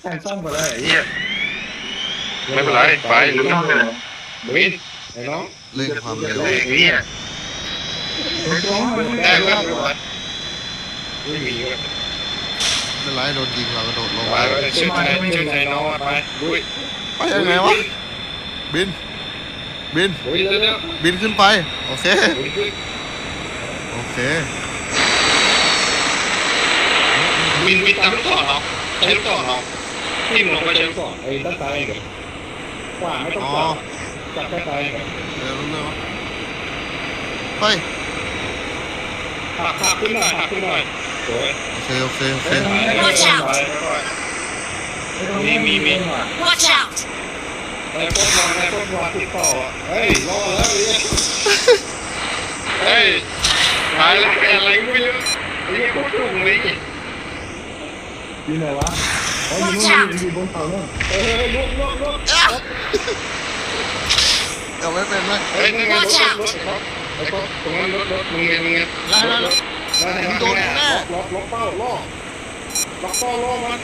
แข่งซ่อมไปเลยเฮียไม่เป็นไรไปลุยลุยไอ้น้องเร่งความเร็วไอ้เฮียร้องมันได้ได้ก็แล้วไม่มีเว้ยไม่เป็นไรโดนยิงเรากระโดดลงไปไปเชื่อใจเชื่อใจน้องไปลุยไปยังไงวะบิน บินลุยเร็วบินขึ้นไป โอเคๆลุยลุยโอเควินวินตามลูกศรเนาะใช้ลูกศรเนาะ ที่มึงลงไปใช้ลูกศรไอ้ด้านซ้ายเดี๋ยวขวาไม่ต้องอ๋อจับจับแค่ซ้ายเดี๋ยวเร็วเร็วไปหักหักขึ้นหน่อยหักขึ้นหน่อยสวยโอเคโอเคโอเค Watch out มีมีมี Watch out! ไอ้พวกมันไอ้พวกมันติดต่อเฮ้ยรอแล้วเฮ้ยตายแล้วอะไรไม่รู้ไอ้พวกจุ่มเลยอยู่ไหนวะ อ๋ออยู่ Watch นู่น out อยู่บนเขานู่นเฮ้ยลุกลุกลุกเอาไม่เป็นไหมเฮ้ยนั่งไงรถรถรถไอ้พวกตรงนั้นรถรถมึงไงมึงไงไล่ไล่ไล่แล้วไหนมันล็อกล็อกล็อกเป้าล่อล็อกเป้าล่อมัน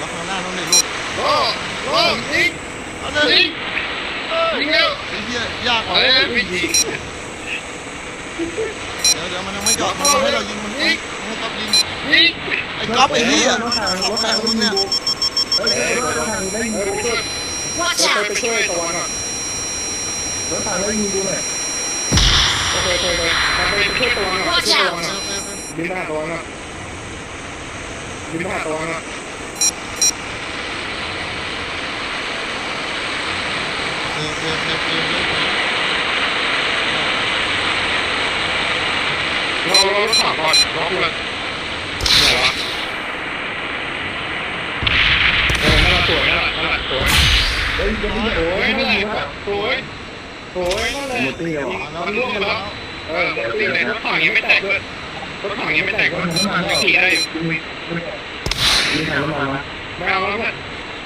ล็อกข้างหน้าน้องเด็กลูกล่อล่อยิงเอาเลยยิงยิงเร็วไอ้เหี้ยยากกว่าเฮ้ยเดี๋ยวไม่ยิงเดี๋ยวมันยังไม่จอดมันให้เรายิงมันยิงให้ก๊องยิง ไอ้ก๊อฟไอ้เหี้ยรถถังรถถังมึงเนี่ยเฮ้ยรถถังได้ยิงเออไปช่วยไปช่วยตะวันอะรถถังได้ยิงดูหน่อยโอเคโอเคไปไปช่วยตะวันอะช่วยตะวันอะบินหน้าตะวันอะบินหน้าตะวันอะเราเรารถถังก่อนล็อกเลย วะเออนั่นแหละสวยนั่นแหละนั่นแหละสวยเฮ้ยจะไม่โอ้โอ้ยยนั่ไม่นแหได้ละสวยสวยนั่นแหละหมดตีเหรอมันล่วงไปแล้วเออหมดตีเลยรถถังยังไม่แตกเลยรถถังยังไม่แตกเลยไม่ขี่ได้อยู่ยิงถังน้ำมันวะไม่เอาแล้ว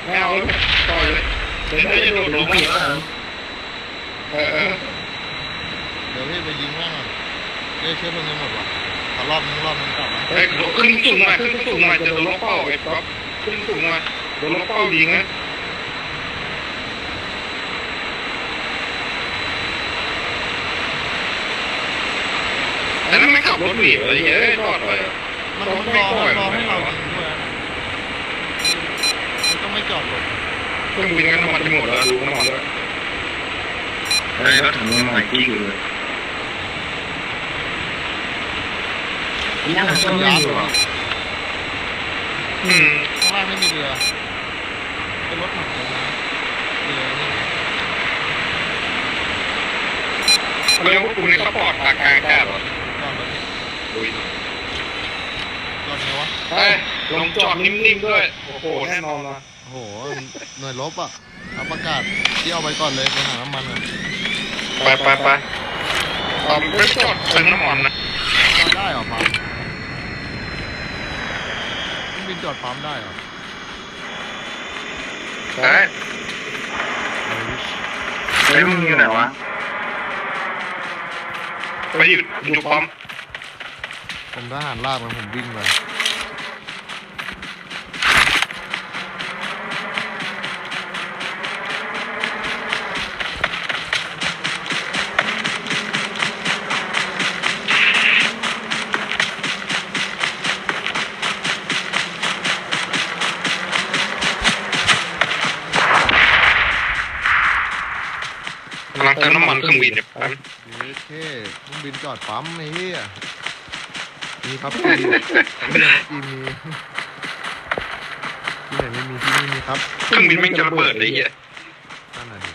ไม่เอาแล้วปล่อยเลยเดี๋ยวจะโดดลงเกียมาร์เออเดี๋ยวพี่ไปยิงแม่งก่อนเอ้ยเชื้อเพลิงยังหมดว่ะขอรอบนึงรอบนึงกลับ มาเฮ้ขึ้นสูงมาขึ้นสูงมาจะโดนล็อกเป้าไอ้ก๊อฟขึ้นสูงมาโดนล็อกเป้ายิงนะแต่นั้นไม่ขับรถหนีอะไรเงี้ยรอดไปมันมันรอมันรอให้เรายิงด้วยมันต้องไม่จอดรถเครื่องบินกันน้ำมันจะหมดแล้วดูน้ำมันด้วยเฮ้รถถังน้ำมันที่อยู่เลย ยังต้องไม่อยู่อะอืมข้างล่างไม่มีเรือ เป็นรถถังเลยนะเรือนี่เรื่องพวกคุณในซัพพอร์ตทางการแก้หรอจอดรถนี่ดุยจอดไงวะ เฮ้ยลงจอดนิ่มๆด้วย โอ้โห แน่นอนนะโอ้โห หน่วยรบอะเอาประกาศที่เอาไปก่อนเลยไปหาน้ำมันอะไปไปไปเอาไปจอดเติมน้ำมันนะจอดได้เหรอปั๊มเครื่อง บินจอดปั๊มได้เหรอเฮ้ยเฮ้ยมึงอยู่ไหนวะไปอยู่อยู่ปั๊มผมทหารลากมันผมวิ่งไป ลังเติมน้ำมันเครื่องบินอยู่ปั๊มโอเคเครื่องบินจอดปั๊มไอ้เหี้ยมีครับพี่มีครับพี่มีที่ไหนไม่มีที่นี่มีครับเครื่องบินแม่งจะระเบิดเลยไอ้เหี้ยนั่นน่ะดิ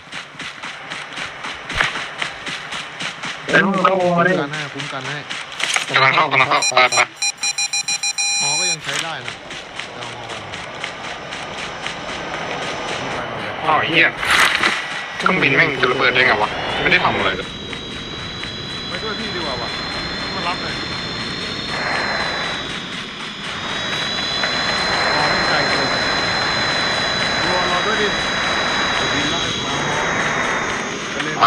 แล้วมึงก็โอ้คุ้มได้กันให้คุ้มกันให้กำลังเข้ากำลังเข้าไปไปหอก็ยังใช้ได้นะเอาหอก่อนมีไปหมดเลยอ้าวไอ้เหี้ย เครื่องบินแม่งจะระเบิดได้ไงวะ ไม่ได้ทำอะไรเลยไปด้วยพี่ดีกว่าวะมารับหน่อยรอไม่ไกลเกินรอรอด้วยดิเดี๋ยวบินไล่มาไปเลยไป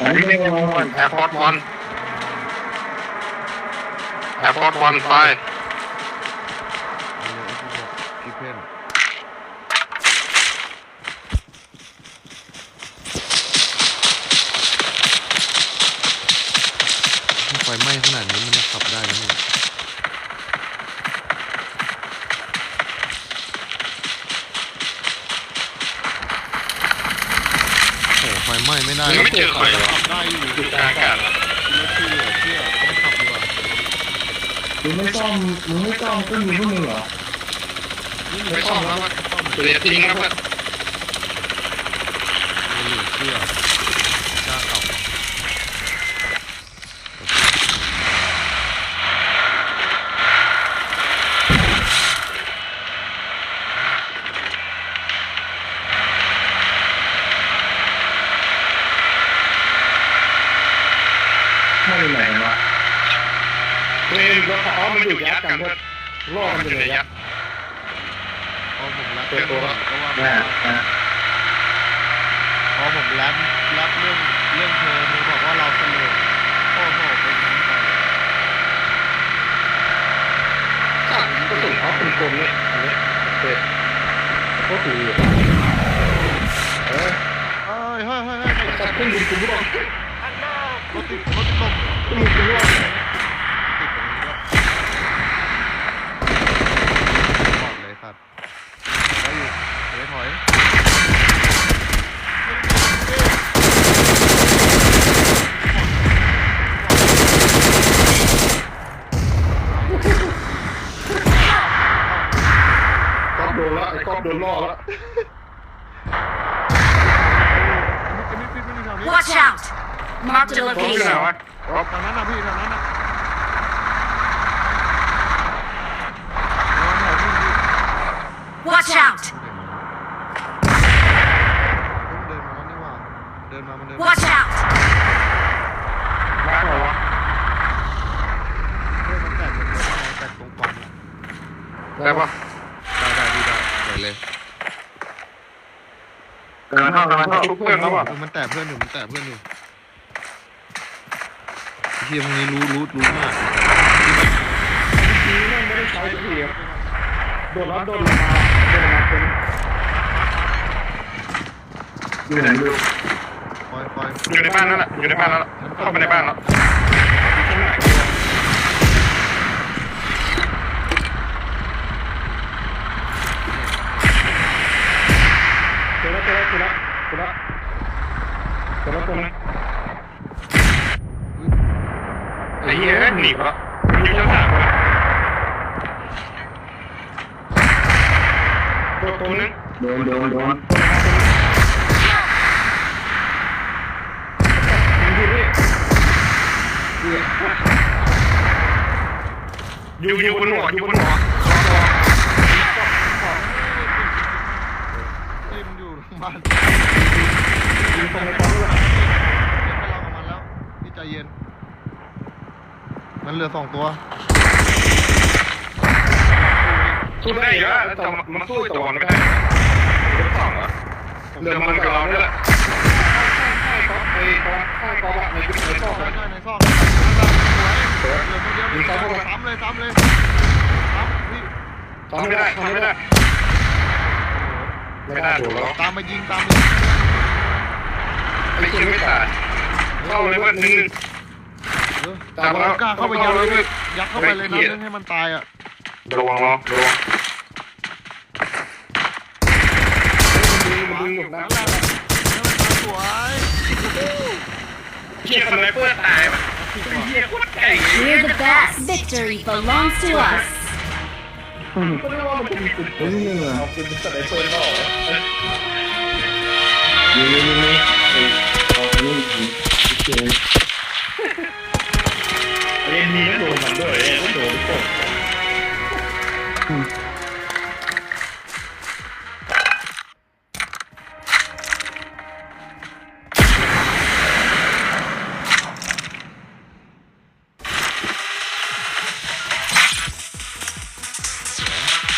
อันนี้ไม่โอ้ยแอร์พอร์ตวันแอร์พอร์ตวันไป ไปเลยไอ้พวก ไม่ไม่ได้ยังไม่เจอใครหรอขับได้อยู่อยู่กลางอากาศเหรอรถที่เหลือเชื่อต้องขับดีกว่ามึงไม่ซ่อมมึงไม่ซ่อมก็ยิงพวกมึงเหรอไม่ซ่อมแล้วมั้ยเดี๋ยวทิ้งแล้วเพื่อนเหลือเชื่อกล้าขับ ให้เป็นไหนกันวะ เฮ้ยรถอ๋อมันอยู่ยัดกันเพื่อล่อมันอยู่ในยัดพอผมรับเปิดตัวก็ว่าน่ะนะพอผมรับรับเรื่องเรื่องเธอเธอบอกว่าเราเสลอโอ้โหเป็นยังไงข้างกระสุนเขาเป็นกลมเนี่ยอันนี้เปิดก็ถือเออเอ้ยเฮ้ยเฮ้ยเฮ้ยตัดขึ้นดินคุณผู้ชมรถติดรถติดลม ขึ้นดินคุณผู้ชม ติดตรงนี้ด้วยบอกเลยสัตว์ได้อยู่เดี๋ยวถอย ก๊อฟโดนแล้วไอ้ ก๊อฟโดนล่อแล้วอันนี้ปิดไม่มีแถวนี้ Watch out! Marked a ก๊อฟอยู่ไหน location. วะก๊อฟแถวนั้นนะพี่แถวนั้นนะแถวที่พี่ Watch out! เดินมาแล้วนี่หว่า เดินมามันเดินมา Watch out! มาเหรอวะเดินมันแตกมันแตกตรงฟัน ได้ปะ ได้ได้ดีได้เดี๋ยวเลย กำลังเข้ากำลังเข้าทุกเพื่อนแล้วอะเออมันแตะเพื่อนอยู่มันแตะเพื่อนอยู่ไอ้เฮียพวกนี้รู้รู้รู้มากทีแม่งไม่ได้ใช้ทีครับโดนแล้วโดนลงมาโดนลงมาเป็นอยู่ไหนดูปล่อยปล่อยอยู่ในบ้านนั่นแหละอยู่ในบ้านแล้วล่ะเข้าไปในบ้านแล้ว เจอแล้วเจอแล้วเจอแล้วตัวนั้นไอ้เหี้ยหนีไปแล้วมีชั้นสามเลยตัวตัวนึงโดนโดนโดนอยู่อยู่บนหัวอยู่บนหัวทีมอยู่โรงพยาบาลยิง ตรงในกองด้วยเดี๋ยวไปลองกับมันแล้วพี่ใจเย็น มันเหลือสองตัวสู้ได้อยู่แล้วแต่มันสู้ตัวมันไม่ได้เดี๋ยวสองเหรอเดี๋ยวมันกับเราเนี่ยแหละข้างก๊อฟไอ้ก๊อฟข้างก๊อฟอะในในซอกใช่อะใช่ในซอกสวยเหลือตัวเดียวนี่ซ้ำเลยซ้ำเลยซ้ำพี่ทำไม่ได้ทำไม่ได้ไม่ได้ถูกแล้วตามมายิงตามมา่าเข้าเลยเพื่อนหนึ่งหนึ่งเออแต่ว่ากล้าเข้าไปยัดเลยยัดเข้าไปเลยนะเรื่อให้มันตายอะระวังเนาะระวังมันดึงหมดและนั่นแหละสวยเฮียสไนเปอร์ตายปะเฮียโคตรเก่ง We're the best. Victory belongs to us. ก็ไม่ว่ามันจะมีจุดเฮ้ยนี่เหรอเอาเป็นสไนเปอร์หรอยิงยิงยิง เรียอ็นนี้ก็โดนมันด้วยโดนตก